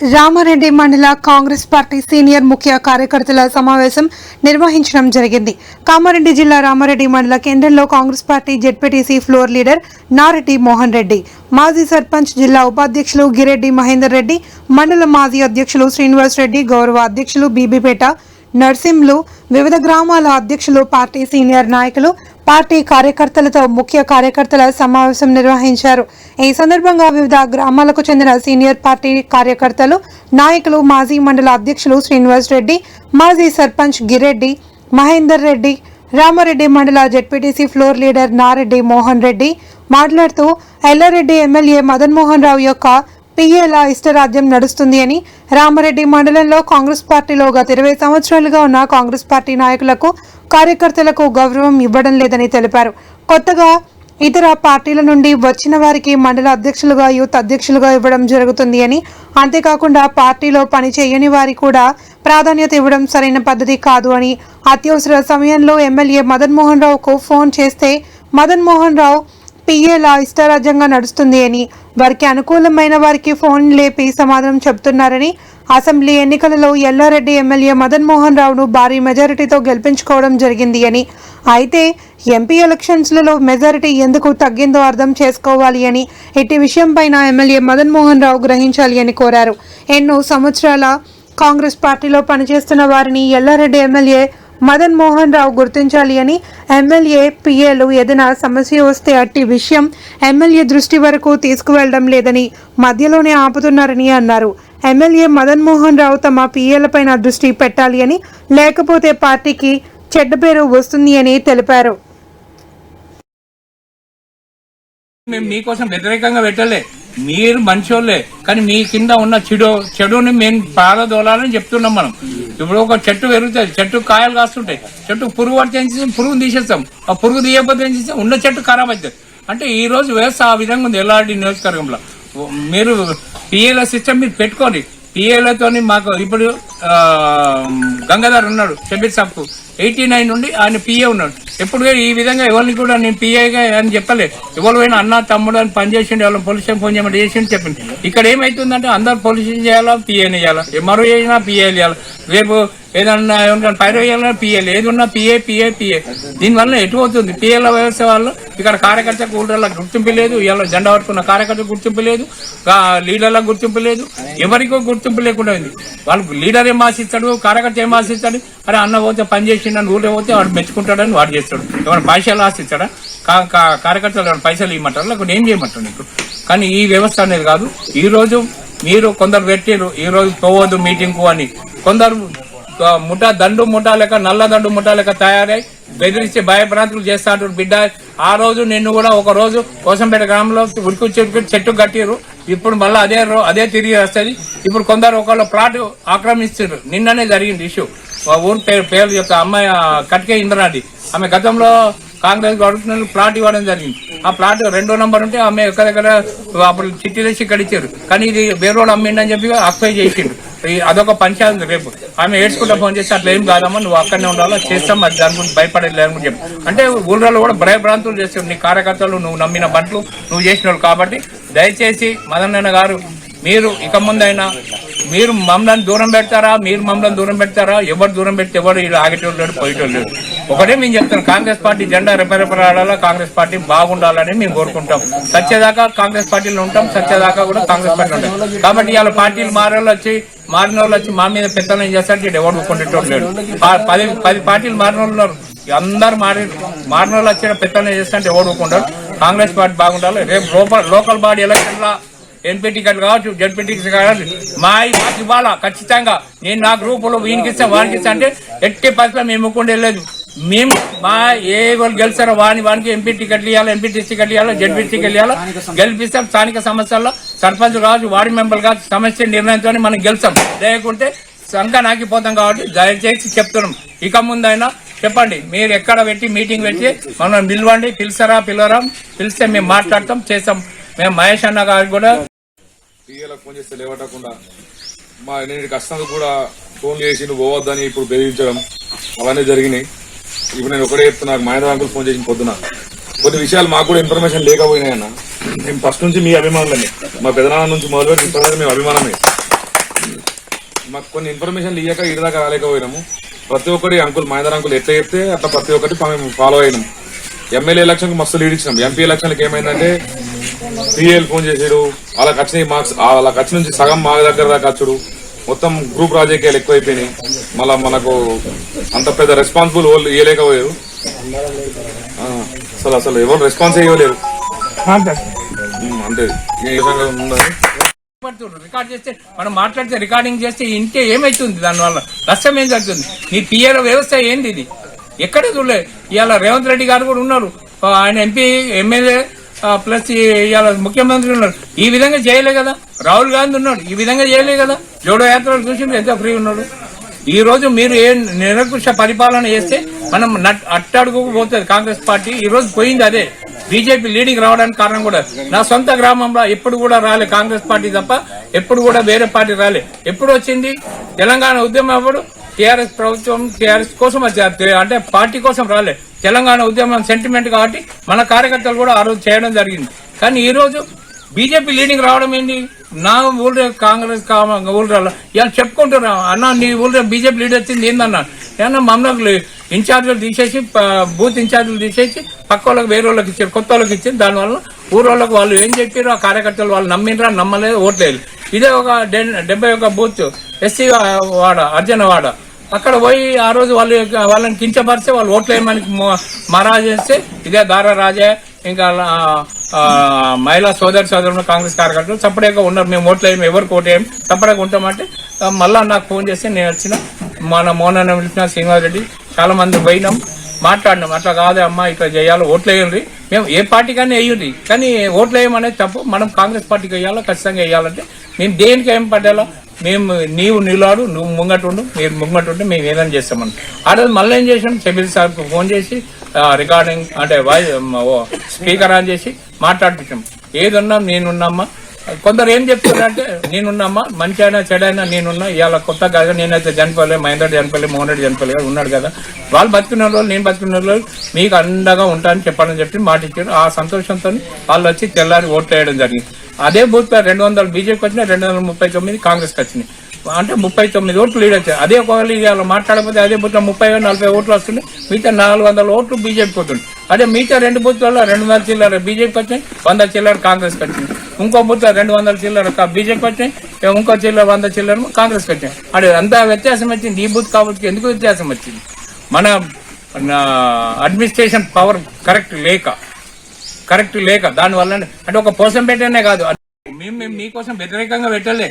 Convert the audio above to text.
రామారెడ్డి మండల Congress party senior ముఖ్య కార్యకర్తల సమావేశం నిర్వహించడం జరిగింది. కామారెడ్డి జిల్లా రామారెడ్డి మండల కేంద్రంలో Congress party ZPTC floor leader Nareddy Mohan Reddy మాజీ సర్పంచ్ జిల్లా ఉపాధ్యక్షులు గిరెడ్డి మహేందర్ రెడ్డి మండల మాజీ అధ్యక్షులు శ్రీనివాస్ రెడ్డి గౌరవ అధ్యక్షులు బీబీపేట నర్సింలు వివిధ గ్రామాల అధ్యక్షులు పార్టీ సీనియర్ నాయకులు పార్టీ కార్యకర్తలతో ముఖ్య కార్యకర్తల సమావేశం నిర్వహించారు. ఈ సందర్భంగా వివిధ గ్రామాలకు చెందిన సీనియర్ పార్టీ కార్యకర్తలు నాయకులు మాజీ మండల అధ్యక్షులు శ్రీనివాస్ రెడ్డి మాజీ సర్పంచ్ గిరెడ్డి మహేందర్ రెడ్డి రామారెడ్డి మండల ZPTC floor leader Nareddy Mohan Reddy మాట్లాడుతూ ఎల్లారెడ్డి ఎమ్మెల్యే మదన్ మోహన్ రావు యొక్క పిఏల ఇష్టరాజ్యం నడుస్తుంది అని రామారెడ్డి మండలంలో కాంగ్రెస్ పార్టీలో గత ఇరవై సంవత్సరాలుగా ఉన్న కాంగ్రెస్ పార్టీ నాయకులకు కార్యకర్తలకు గౌరవం ఇవ్వడం లేదని తెలిపారు. కొత్తగా ఇతర పార్టీల నుండి వచ్చిన వారికి మండల అధ్యక్షులుగా యూత్ అధ్యక్షులుగా ఇవ్వడం జరుగుతుంది అని. అంతేకాకుండా పార్టీలో పని చేయని వారి కూడా ప్రాధాన్యత ఇవ్వడం సరైన పద్ధతి కాదు అని. అత్యవసర సమయంలో ఎమ్మెల్యే మదన్ మోహన్ రావుకు ఫోన్ చేస్తే మదన్ మోహన్ రావు పిఏలా ఇష్టారాజ్యంగా నడుస్తుంది అని వారికి అనుకూలమైన వారికి ఫోన్ లేపి సమాధానం చెబుతున్నారని అసెంబ్లీ ఎన్నికలలో ఎల్లారెడ్డి ఎమ్మెల్యే మదన్ మోహన్ రావును భారీ మెజారిటీతో గెలిపించుకోవడం జరిగింది అని. అయితే ఎంపీ ఎలక్షన్స్లలో మెజారిటీ ఎందుకు తగ్గిందో అర్థం చేసుకోవాలి అని ఇట్టి విషయంపైన ఎమ్మెల్యే మదన్ మోహన్ రావు గ్రహించాలి అని కోరారు. ఎన్నో సంవత్సరాల కాంగ్రెస్ పార్టీలో పనిచేస్తున్న వారిని ఎల్లారెడ్డి ఎమ్మెల్యే మదన్ మోహన్ రావు గుర్తించాలి అని ఎమ్మెల్యే పిఏలు ఏదైనా సమస్య వస్తే అట్టి విషయం ఎమ్మెల్యే దృష్టి వరకు తీసుకువెళ్ళడం లేదని మధ్యలోనే ఆపుతున్నారని అన్నారు. ఎమ్మెల్యే మదన్ మోహన్ రావు తమ పిఏలపైన దృష్టి పెట్టాలి అని లేకపోతే పార్టీకి చెడ్డ పేరు వస్తుంది అని తెలిపారు. మేము మీకోసం వ్యతిరేకంగా పెట్టలే. మీరు మంచోళ్ళే. కానీ మీ కింద ఉన్న చెడు చెడుని మేము పారదోలాలని చెప్తున్నాం మనం. ఇప్పుడు ఒక చెట్టు పెరుగుతుంది చెట్టు కాయలు కాస్తుంటాయి. చెట్టు పురుగు పడితే ఏం పురుగు తీసేస్తాం. ఆ పురుగు తీయకపోతే ఏం చేస్తాం? ఉన్న చెట్టు ఖరాబ్ అవుతుంది. అంటే ఈ రోజు వ్యవస్థ ఆ విధంగా ఉంది. ఎల్లారెడ్డి నియోజకవర్గంలో. మీరు పిఏల సిస్టమ్ మీరు పెట్టుకోండి. పిఏలతోని మాకు ఇప్పుడు గంగాధర్ ఉన్నాడు. షబీర్ సాబ్కు ఎయిటీ నైన్ నుండి ఆయన పిఏ ఉన్నాడు. ఎప్పుడు ఈ విధంగా ఎవరిని కూడా నేను పిఐగా అని చెప్పలే ఎవరు పోయినా అన్న తమ్ముడు అని పని చేసిండు ఎవరు పోలీస్ స్టేషన్ ఫోన్ చేయమంటే చేసిండు చెప్పింది ఇక్కడ ఏమైతుందంటే అందరు పోలీస్ చేయాలా పిఐని చేయాలా? ఎంఆర్ఓ చేసినా పిఏ చేయాలి? రేపు ఏదన్నా ఏమన్నా పైరు చేయాలన్నా పిఏ ఏది ఉన్నా పిఏ పిఏ పిఏ దీనివల్ల ఎటు అవుతుంది పిఏల వ్యవస్థ వాళ్ళు ఇక్కడ కార్యకర్త కూడళ్ళ గుర్తింపు లేదు. ఇలా జెండా పట్టుకున్న కార్యకర్త గుర్తింపు లేదు. ఆ లీడర్ల గుర్తింపు లేదు. ఎవరికో గుర్తింపు లేకుండా ఉంది. వాళ్ళు లీడర్ ఏం ఆశిస్తాడు? కార్యకర్త ఏం ఆశిస్తాడు? అరే అన్న పోతే పని చేసిండని ఊళ్ళో పోతే వాడు మెచ్చుకుంటాడని వాడు చేస్తాడు. ఏమైనా పైసలు ఆశిస్తాడా? కార్యకర్తలు పైసలు ఇవ్వమంటారు? లేకుంటే ఏం చేయమంటారు నీకు? కానీ ఈ వ్యవస్థ అనేది కాదు. ఈ రోజు మీరు కొందరు పెట్టారు ఈ రోజు పోవద్దు మీటింగ్ అని. కొందరు ముఠా దండు ముఠా లెక్క నల్ల దండు ముఠా లెక్క తయారై బెదిరించి భయభ్రాంతులు చేస్తా బిడ్డ ఆ రోజు నిన్ను కూడా ఒక రోజు కోసంపేట గ్రామంలో ఉడికి చెట్టు చెట్టు కట్టిరు ఇప్పుడు మళ్ళీ అదే రో- అదే తిరిగి వస్తుంది. ఇప్పుడు కొందరు ఒకళ్ళు ప్లాట్ ఆక్రమిస్తున్నారు నిన్ననే జరిగింది ఇష్యూ. ఊరు పేరు పేరు యొక్క అమ్మాయి కట్కే ఇంద్రాది ఆమె గతంలో కాంగ్రెస్ గవర్నమెంట్ ప్లాట్ ఇవ్వడం జరిగింది. ఆ ప్లాట్ రెండో నంబర్ ఉంటే ఆమె ఎక్కడ దగ్గర అప్పుడు చిట్టి తెచ్చి ఇక్కడ ఇచ్చారు కానీ ఇది వేరే వాళ్ళు అమ్మిండని చెప్పి అక్వై చేసిండు అదొక పంచాయతీ రేపు. ఆమె ఏడ్చుకుంటే ఫోన్ చేసి అట్లా ఏం కాదమ్మా నువ్వు అక్కడనే ఉండాలా చేస్తాం అది దాని గురించి భయపడేది అని చెప్పి. అంటే ఊళ్ళలో కూడా భయభ్రాంతులు చేస్తారు నీ కార్యకర్తలు నువ్వు నమ్మిన బంట్లు నువ్వు చేసిన వాళ్ళు కాబట్టి దయచేసి మదన్ గారు మీరు ఇక ముందైనా మీరు మమ్మల్ని దూరం పెడతారా మీరు మమ్మల్ని దూరం పెడతారా ఎవరు దూరం పెడితే ఎవరు ఇలా ఆగేటోళ్ళు లేడు పోయేటోళ్ళు లేడు ఒకటే మేము చెప్తాం కాంగ్రెస్ పార్టీ జెండా రెపరెపరాడాలా కాంగ్రెస్ పార్టీ బాగుండాలని మేము కోరుకుంటాం. సత్యదాకా కాంగ్రెస్ పార్టీలో ఉంటాం సత్యదాకా కూడా కాంగ్రెస్ పార్టీ ఉంటాం. కాబట్టి ఇవాళ పార్టీలు మారేళ్ళు వచ్చి మారిన వాళ్ళు వచ్చి మా మీద పెత్తనం చేస్తాడు? ఎవరు కొట్టేటోళ్ళు లేడు. పది పది పార్టీలు మారిన వాళ్ళు ఉన్నారు. అందరు మారి మారిన వాళ్ళు వచ్చిన పెత్తనం చేస్తారంటే ఎవరు ఒప్పుకుంటారు కాంగ్రెస్ పార్టీ బాగుండాలి. రేపు లోపల లోకల్ బాడీ ఎలక్షన్లో ఎన్పీ టికెట్ కావచ్చు జడ్పీ టికెట్ కావచ్చు మా ఇవాళ ఇవ్వాలా ఖచ్చితంగా నేను నా గ్రూపులో వీనికి ఇస్తా వానికి ఇస్తా అంటే ఎట్టి పరిస్థితుల్లో మేము ముక్కుండా వెళ్ళలేదు మేము మా ఏ వాళ్ళు గెలిచారో వాని వానికి ఎంపీ టికెట్లు ఇవ్వాలి ఎంపీ టికెట్ ఇవ్వాలి జడ్పీ టికెట్ ఇవ్వాలి గెలిపిస్తాం స్థానిక సమస్యల్లో సర్పంచ్ కావచ్చు వార్డు మెంబర్ కావచ్చు సమస్య నిర్ణయంతో మనం గెలుస్తాం లేకుంటే సంఘ నాకిపోతాం కాబట్టి దయచేసి చెప్తున్నాం. ఇక ముందైనా చెప్పండి మీరు ఎక్కడ పెట్టి మీటింగ్ పెట్టి మనం పిలవండి పిలుస్తారా పిలవరా పిలిస్తే మేము మాట్లాడతాం చేస్తాం. మేము మహేష్ అన్న గారికి కూడా పిఏలకు ఫోన్ చేస్తే లేవటకుండా మా నేను కష్టంగా కూడా ఫోన్ చేసి నువ్వు పోవద్దని ఇప్పుడు బెదిరించడం అవన్నీ జరిగినాయి. ఇప్పుడు నేను ఒకటే చెప్తున్నా మహేంద్ర అంకుల్ ఫోన్ చేసిన పొద్దున. కొన్ని విషయాలు మాకు కూడా ఇన్ఫర్మేషన్ లేకపోయినాయన్న మేము ఫస్ట్ నుంచి మీ అభిమానులమే. మా పెదనాన్న నుంచి మొదలుపెట్టి ఇప్పటివరకు మేము అభిమానమే. మాకు కొన్ని ఇన్ఫర్మేషన్ ఇయ్యాక ఇటు దాకా రాలేకపోయినాము. ప్రతి ఒక్కటి అంకుల్ మహేందర్ అంకుల్ ఎట్లా చెప్తే అట్లా ప్రతి ఒక్కటి మేము ఫాలో అయినాం ఎమ్మెల్యే ఎలక్షన్కి మస్తు లీడ్ ఇచ్చినాం. ఎంపీ ఎలక్షన్కి ఏమైందంటే పిఎల్ ఫోన్ చేసాడు. వాళ్ళకి వచ్చిన మార్క్స్ వాళ్ళకి వచ్చిన నుంచి సగం మా దగ్గర దాకా వచ్చుడు. మొత్తం గ్రూప్ రాజకీయాలు ఎక్కువైపోయినాయి. మళ్ళా మనకు అంత పెద్ద రెస్పాన్సిబుల్ వాళ్ళు ఇవ్వలేకపోయారు అసలు అసలు ఎవరు రెస్పాన్స్ ఇవ్వలేరు అంతే రికార్డ్ చేస్తే మనం మాట్లాడితే రికార్డింగ్ చేస్తే ఇంటే ఏమైతుంది? దానివల్ల నష్టం ఏం జరుగుతుంది? నీ పిఏల వ్యవస్థ ఏంది ఇది ఎక్కడ చూడలేదు ఇవాళ రేవంత్ రెడ్డి గారు కూడా ఉన్నారు. ఆయన ఎంపీ ఎమ్మెల్యే ప్లస్ ఇవాళ ముఖ్యమంత్రి ఉన్నారు ఈ విధంగా చేయలే కదా. రాహుల్ గాంధీ ఉన్నాడు. ఈ విధంగా చేయలే కదా. జోడో యాత్రలు చూసి ఎంత ఫ్రీ ఉన్నాడు. ఈ రోజు మీరు ఏ నిరంకుశ పరిపాలన చేస్తే మనం అట్టాడుకోకపోతుంది పోతుంది కాంగ్రెస్ పార్టీ. ఈ రోజు పోయింది అదే. బీజేపీ లీడింగ్ రావడానికి కారణం కూడా నా సొంత గ్రామంలో ఎప్పుడు కూడా రాలే కాంగ్రెస్ పార్టీ తప్ప ఎప్పుడు కూడా వేరే పార్టీ రాలే. ఎప్పుడు వచ్చింది? తెలంగాణ ఉద్యమం అప్పుడు టీఆర్ఎస్ ప్రభుత్వం టీఆర్ఎస్ కోసం వచ్చారు అంటే పార్టీ కోసం రాలే. తెలంగాణ ఉద్యమం సెంటిమెంట్ కాబట్టి మన కార్యకర్తలు కూడా ఆ రోజు చేయడం జరిగింది. కానీ ఈ రోజు బీజేపీ లీడింగ్ రావడం ఏంటి? నా ఊళ్ళో కాంగ్రెస్ కా- ఊళ్ళో ఇలా చెప్పుకుంటున్నా. అన్న నీ ఊళ్ళో బీజేపీ లీడ్ వచ్చింది ఏందన్నా? ఏమన్నా మమ్మల్ని ఇన్ఛార్జీలు తీసేసి బూత్ ఇన్ఛార్జీలు తీసేసి పక్క వాళ్ళకి వేరే వాళ్ళకి ఇచ్చారు కొత్త వాళ్ళకి ఇచ్చారు. దానివల్ల ఊరోళ్ళకి వాళ్ళు ఏం చెప్పారు ఆ కార్యకర్తలు వాళ్ళు నమ్మినరా నమ్మలేదు ఓట్లేదు. ఇదే ఒక డెబ్బై ఒక బూత్ ఎస్సీ వాడ అర్జున వాడ అక్కడ పోయి ఆ రోజు వాళ్ళు వాళ్ళని కించపరిస్తే వాళ్ళు ఓట్లేయమని మహారాజ్ చేస్తే ఇదే దారా రాజే ఇంకా మహిళా సోదరి సోదరులు కాంగ్రెస్ కార్యకర్తలు చప్పడేగా ఉన్నారు. మేము ఓట్లేయం ఎవరికి ఓటేయం చప్పడేగా ఉంటామంటే మళ్ళా నాకు ఫోన్ చేసి నేను వచ్చిన మన మోహన్ పిలిచిన శ్రీనివాస్ రెడ్డి చాలా మంది పోయినాం మాట్లాడినాం. అట్లా కాదే అమ్మా ఇట్లా చేయాలి ఓట్లు వేయండి మేము ఏ పార్టీకైనా వేయండి. కానీ ఓట్లు వేయమనేది తప్పు. మనం కాంగ్రెస్ పార్టీకి వేయాలో? ఖచ్చితంగా వేయాలంటే మేము దేనికి ఏం పడ్డాలో మేము నీవు నిలాడు నువ్వు ముంగటుండు మీరు ముంగటుంటే మేము ఏదైనా చేస్తామని. ఆ రోజు మళ్ళీ ఏం చేసాం సెబిల్ సార్కు ఫోన్ చేసి రికార్డింగ్ అంటే వాయిస్ ఓ, స్పీకర్ ఆన్ చేసి మాట్లాడిపించాం. ఏదున్నా నేనున్నామ్మా. కొందరు ఏం చెప్తున్నారంటే నేనున్నామ్మా మంచి అయినా చెడైనా నేనున్నా ఇవాళ కొత్త కాదు నేనైతే చనిపోలే మహేందర్ చనిపోలే మోహన్ రెడ్డి చనిపోలే ఉన్నాడు కదా. వాళ్ళు బతుకున్న రోజులు నేను బతుకున్న రోజులు మీకు అండగా ఉంటానని చెప్పాలని చెప్పి మాట ఇచ్చారు ఆ సంతోషంతో వాళ్ళు వచ్చి తెల్లారి ఓట్లు వేయడం జరిగింది. అదే బూత్ రెండు వందలు బీజేపీకి వచ్చినాయి రెండు వందల ముప్పై తొమ్మిది కాంగ్రెస్కి వచ్చినాయి. అంటే ముప్పై తొమ్మిది ఓట్లు లీడ్ వచ్చాయి అదే ఒకవేళ ఇవాళ మాట్లాడకపోతే అదే బూత్లో ముప్పై నలభై ఓట్లు వస్తున్నాయి మిగతా నాలుగు వందల ఓట్లు బీజేపీకి పోతుంది అదే మిగతా రెండు బూత్లలో రెండు వందల చిల్లర బీజేపీకి వచ్చినాయి వంద చిల్లర కాంగ్రెస్కి వచ్చినాయి. ఇంకో బూత్లో రెండు వందల చిల్లర బీజేపీకి వచ్చినాయి ఇంకో చిల్లర వంద చిల్లర కాంగ్రెస్కి వచ్చినాయి. అదే అంత వ్యత్యాసం వచ్చింది. ఈ బూత్ కాబట్టి ఎందుకు వ్యత్యాసం వచ్చింది? మన అడ్మినిస్ట్రేషన్ పవర్ కరెక్ట్ లేక కరెక్ట్ లేక దానివల్ల అంటే ఒక పోసం పెట్టనే కాదు. మేము మేము మీకోసం వ్యతిరేకంగా పెట్టలే.